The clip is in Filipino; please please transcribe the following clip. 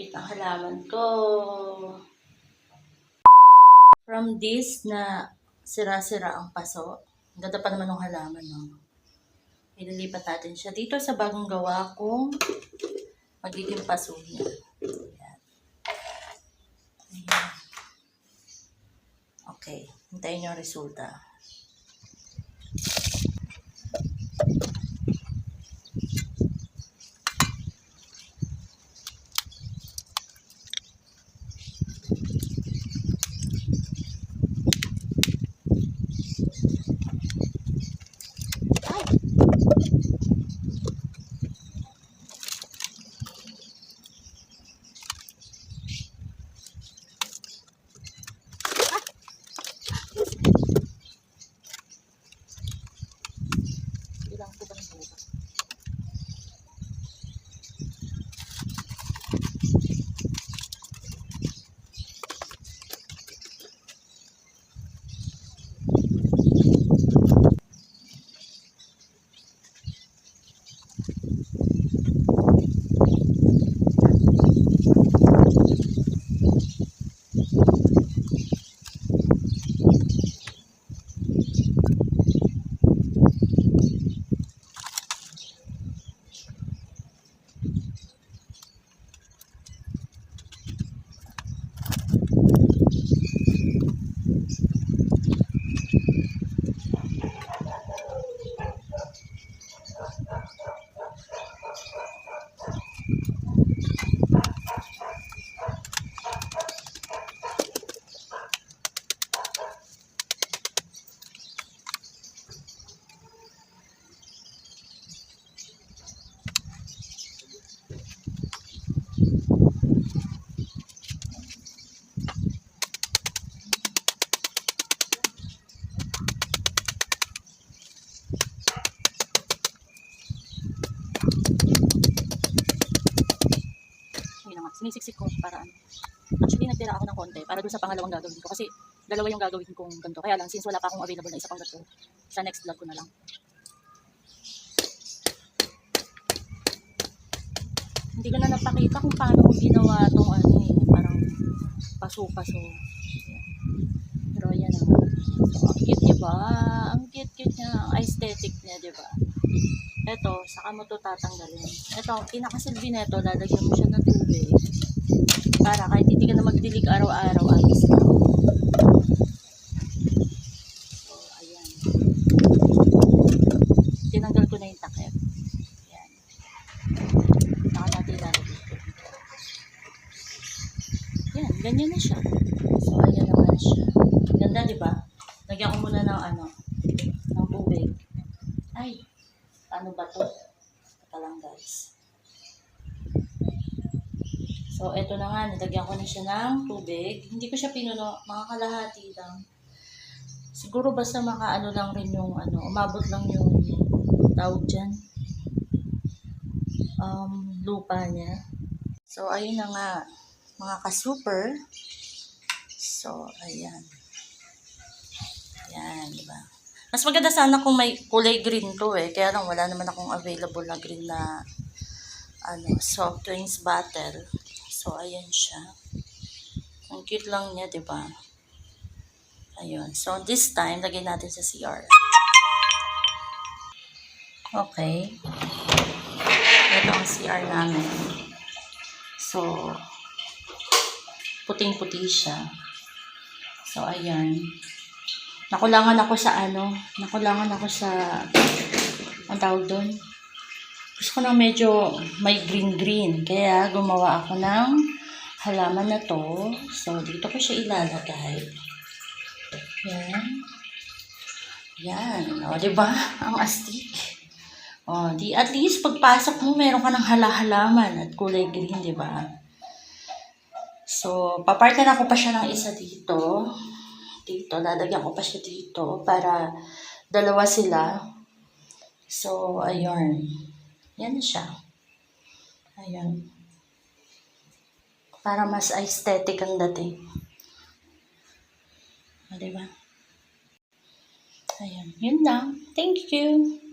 cute ng halaman ko. From this na sira-sira ang paso. Ang ganda pa naman ng halaman, no? Ililipat natin siya dito sa bagong gawa kong magiging paso niya. Ayan. Ayan. Okay. Hintayin ang resulta. Ilang po ng bukas? Sinisiksik ko para ano. Actually, nagtira ako ng konti para doon sa pangalawang gagawin ko. Kasi dalawa yung gagawin kong ganito. Kaya lang, since wala pa akong available na isa pang ganito, sa next vlog ko na lang. Hindi ko na napakita kung paano ko ginawa itong ano eh, parang paso-paso. Pero yan ang so, ang cute diba? Ang cute-cute niya, aesthetic niya, diba? Ito, saka mo to tatanggalin. Ito, ang pinakasilbi nito, lalagyan mo siya ng tubig. Para kahit hindi ka na magdilig araw-araw, ayos ka. So, ayan. Tinanggal ko na yung takip. Ayan. Saka natin ilalagay ito. Yan, ganyan na siya. So, ayan naman siya. Ganda, di ba? Lagyan ko muna ng ano, ng tubig. Ay, ano ba to? Ito lang guys. So, eto na nga, nilagyan ko na siya ng tubig. Hindi ko siya pinuno, mga kalahati lang. Siguro basta makaano lang rin yung ano, umabot lang yung tawag dyan. Um, lupa niya. So, ayun na nga, mga ka-super. So, ayan. Ayan, di ba? Mas maganda sana kung may kulay green to eh. Kaya lang wala naman akong available na green na ano, soft drinks bottle. So, ayan siya. Ang cute lang niya, di ba? Ayun. So, this time, lagyan natin sa CR. Okay. Ito ang CR namin. So, puting-puti siya. So, ayan. Nakulangan ako sa ano, nakulangan ako sa, ang tawag doon? Gusto ko na medyo may green-green. Kaya gumawa ako ng halaman na to. So, dito ko siya ilalagay. Yan. Yan. O, diba? Ang astig. O, di, at least pagpasok mo, meron ka ng hala-halaman at kulay green, di ba? So, papartan ako pa siya ng isa dito. Dito, lalagyan ko pa siya dito para dalawa sila. So, ayun. Yan siya. Ayun. Para mas aesthetic ang dating. O, diba? Ayun. Yun lang. Thank you.